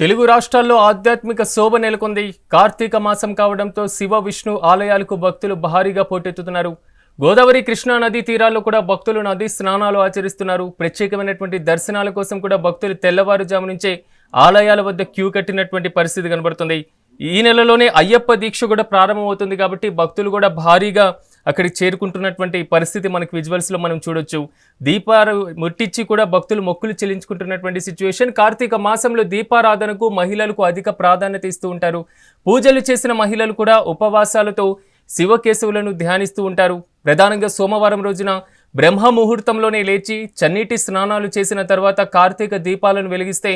తెలుగు రాష్ట్రాల్లో ఆధ్యాత్మిక శోభ నెలకొంది. కార్తీక మాసం కావడంతో శివ విష్ణు ఆలయాలకు భక్తులు భారీగా పోటెత్తుతున్నారు. గోదావరి కృష్ణా నదీ తీరాల్లో కూడా భక్తులు నదీ స్నానాలు ఆచరిస్తున్నారు. ప్రత్యేకమైనటువంటి దర్శనాల కోసం కూడా భక్తులు తెల్లవారుజాము నుంచే ఆలయాల వద్ద క్యూ కట్టినటువంటి పరిస్థితి కనబడుతుంది. ఈ నెలలోనే అయ్యప్ప దీక్ష కూడా ప్రారంభమవుతుంది కాబట్టి భక్తులు కూడా భారీగా అక్కడికి చేరుకుంటున్నటువంటి పరిస్థితి మనకి విజువల్స్లో మనం చూడొచ్చు. దీపాలు ముట్టించి కూడా భక్తులు మొక్కులు చెల్లించుకుంటున్నటువంటి సిచ్యువేషన్ కార్తీక మాసంలో దీపారాధనకు మహిళలకు అధిక ప్రాధాన్యత ఇస్తూ ఉంటారు. పూజలు చేసిన మహిళలు కూడా ఉపవాసాలతో శివకేశవులను ధ్యానిస్తూ ఉంటారు. ప్రధానంగా సోమవారం రోజున బ్రహ్మ ముహూర్తంలోనే లేచి చన్నీటి స్నానాలు చేసిన తర్వాత కార్తీక దీపాలను వెలిగిస్తే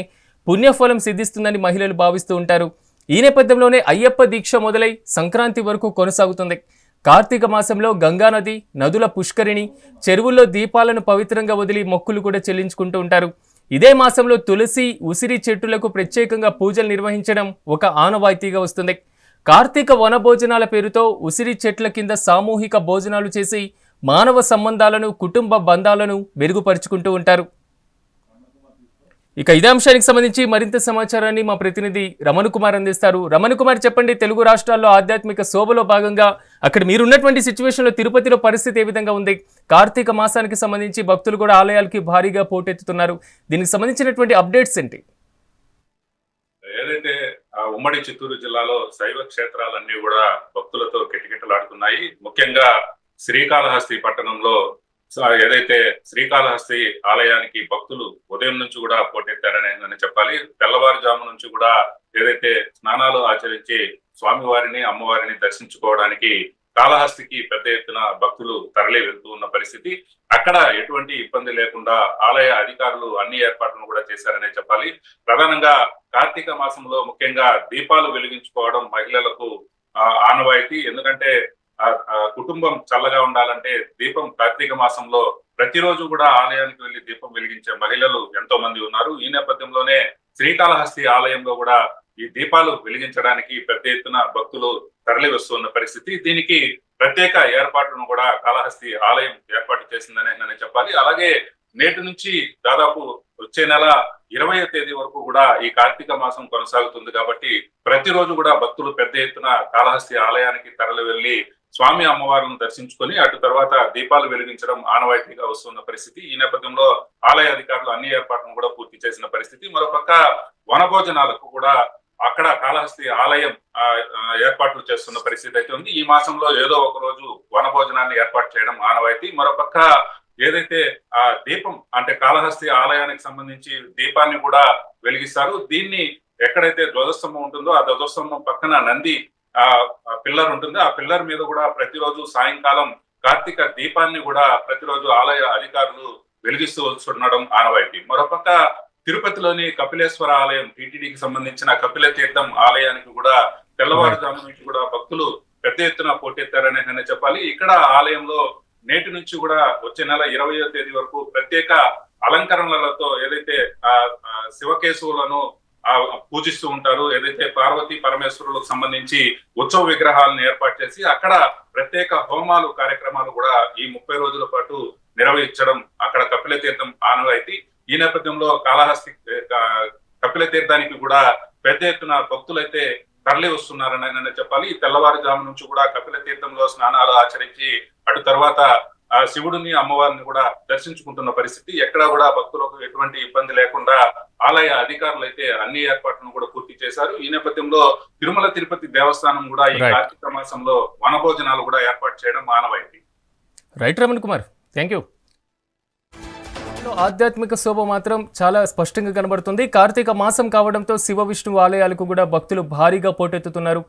పుణ్యఫలం సిద్ధిస్తుందని మహిళలు భావిస్తూ ఉంటారు. ఈ నేపథ్యంలోనే అయ్యప్ప దీక్ష మొదలై సంక్రాంతి వరకు కొనసాగుతుంది. కార్తీక మాసంలో గంగానది నదుల పుష్కరిణి చెరువుల్లో దీపాలను పవిత్రంగా వదిలి మొక్కులు కూడా చెల్లించుకుంటూ ఉంటారు. ఇదే మాసంలో తులసి ఉసిరి చెట్టులకు ప్రత్యేకంగా పూజలు నిర్వహించడం ఒక ఆనవాయితీగా వస్తుంది. కార్తీక వన భోజనాల పేరుతో ఉసిరి చెట్ల కింద సామూహిక భోజనాలు చేసి మానవ సంబంధాలను కుటుంబ బంధాలను మెరుగుపరుచుకుంటూ ఉంటారు. ఇక ఇదే అంశానికి సంబంధించి మరింత సమాచారాన్ని మా ప్రతినిధి రమణ కుమార్ అందిస్తారు. రమణ కుమార్ చెప్పండి తెలుగు రాష్ట్రాల్లో ఆధ్యాత్మిక శోభలో భాగంగా అక్కడ మీరున్నటువంటి సిచ్యువేషన్లో తిరుపతిలో పరిస్థితి ఏ విధంగా ఉంది? కార్తీక మాసానికి సంబంధించి భక్తులు కూడా ఆలయాలకి భారీగా పోటెత్తుతున్నారు. దీనికి సంబంధించినటువంటి అప్డేట్స్ ఏంటి? ఏదైతే ఆ ఉమ్మడి చిత్తూరు జిల్లాలో శైవ క్షేత్రాలన్నీ కూడా భక్తులతో కిటకిటలాడుతున్నాయి. ముఖ్యంగా శ్రీకాళహస్తి పట్టణంలో ఏదైతే శ్రీకాళహస్తి ఆలయానికి భక్తులు ఉదయం నుంచి కూడా పోటెత్తారని చెప్పాలి తెల్లవారుజాము నుంచి కూడా ఏదైతే స్నానాలు ఆచరించి స్వామివారిని అమ్మవారిని దర్శించుకోవడానికి కాళహస్తికి పెద్ద ఎత్తున భక్తులు తరలి వెళ్తూ ఉన్న పరిస్థితి. అక్కడ ఎటువంటి ఇబ్బంది లేకుండా ఆలయ అధికారులు అన్ని ఏర్పాట్లను కూడా చేశారనే చెప్పాలి. ప్రధానంగా కార్తీక మాసంలో ముఖ్యంగా దీపాలు వెలిగించుకోవడం మహిళలకు ఆనవాయితీ. ఎందుకంటే ఆ, కుటుంబం చల్లగా ఉండాలంటే దీపం కార్తీక మాసంలో ప్రతిరోజు కూడా ఆలయానికి వెళ్ళి దీపం వెలిగించే మహిళలు ఎంతో మంది ఉన్నారు. ఈ నేపథ్యంలోనే శ్రీకాళహస్తి ఆలయంలో కూడా ఈ దీపాలు వెలిగించడానికి పెద్ద ఎత్తున భక్తులు తరలి వస్తున్న పరిస్థితి. దీనికి ప్రత్యేక ఏర్పాటును కూడా కాళహస్తి ఆలయం ఏర్పాటు చేసిందని నేను చెప్పాలి. అలాగే నేటి నుంచి దాదాపు వచ్చే నెల ఇరవై తేదీ వరకు కూడా ఈ కార్తీక మాసం కొనసాగుతుంది కాబట్టి ప్రతిరోజు కూడా భక్తులు పెద్ద ఎత్తున కాళహస్తి ఆలయానికి తరలి వెళ్ళి స్వామి అమ్మవారిని దర్శించుకొని అటు తర్వాత దీపాలు వెలిగించడం ఆనవాయితీగా వస్తున్న పరిస్థితి. ఈ నేపథ్యంలో ఆలయ అధికారులు అన్ని ఏర్పాట్లను కూడా పూర్తి చేసిన పరిస్థితి. మరోపక్క వనభోజనాలకు కూడా అక్కడ కాళహస్తి ఆలయం ఏర్పాట్లు చేస్తున్న పరిస్థితి అయితే ఉంది. ఈ మాసంలో ఏదో ఒక రోజు వనభోజనాన్ని ఏర్పాటు చేయడం ఆనవాయితీ. మరోపక్క ఏదైతే ఆ దీపం అంటే కాళహస్తి ఆలయానికి సంబంధించి దీపాన్ని కూడా వెలిగిస్తారు. దీన్ని ఎక్కడైతే ధ్వజస్తంభం ఉంటుందో ఆ ధ్వజస్తంభం పక్కన నంది ఆ పిల్లర్ ఉంటుంది. ఆ పిల్లర్ మీద కూడా ప్రతిరోజు సాయంకాలం కార్తీక దీపాన్ని కూడా ప్రతిరోజు ఆలయ అధికారులు వెలిగిస్తూ వస్తుండడం ఆనవాయితీ. మరోపక్క తిరుపతిలోని కపిలేశ్వర ఆలయం టీటీడీకి సంబంధించిన కపిల తీర్థం ఆలయానికి కూడా తెల్లవారుజాము నుంచి కూడా భక్తులు పెద్ద ఎత్తున పోటెత్తారనే నేను చెప్పాలి. ఇక్కడ ఆలయంలో నేటి నుంచి కూడా వచ్చే నెల ఇరవయో తేదీ వరకు ప్రత్యేక అలంకరణలతో ఏదైతే ఆ శివకేశవులను పూజిస్తూ ఉంటారు. ఏదైతే పార్వతీ పరమేశ్వరులకు సంబంధించి ఉత్సవ విగ్రహాలను ఏర్పాటు చేసి అక్కడ ప్రత్యేక హోమాలు కార్యక్రమాలు కూడా ఈ ముప్పై రోజుల పాటు నిర్వహించడం అక్కడ కపిల తీర్థం ఆనవాయితీ. ఈ నేపథ్యంలో కాళహస్తి కపిల తీర్థానికి కూడా పెద్ద ఎత్తున భక్తులైతే తరలి వస్తున్నారని చెప్పాలి. ఈ తెల్లవారుజాము నుంచి కూడా కపిల తీర్థంలో స్నానాలు ఆచరించి అటు తర్వాత ఆ శివుడిని అమ్మవారిని కూడా దర్శించుకుంటున్న పరిస్థితి. ఎక్కడా కూడా భక్తులకు ఎటువంటి ఇబ్బంది లేకుండా ఆలయ అధికారులు అయితే అన్ని ఏర్పాట్లను కూడా పూర్తి చేశారు. ఈ నేపథ్యంలో తిరుమల తిరుపతి దేవస్థానం కూడా ఈ Right. కార్తీక మాసంలో వనభోజనాలు కూడా ఏర్పాటు చేయడం మానవాయితీ. Right Raman Kumar thank you ఆధ్యాత్మిక శోభ మాత్రం చాలా స్పష్టంగా కనబడుతుంది. కార్తీక మాసం కావడంతో శివ విష్ణు ఆలయాలకు కూడా భక్తులు భారీగా పోటెత్తుతున్నారు.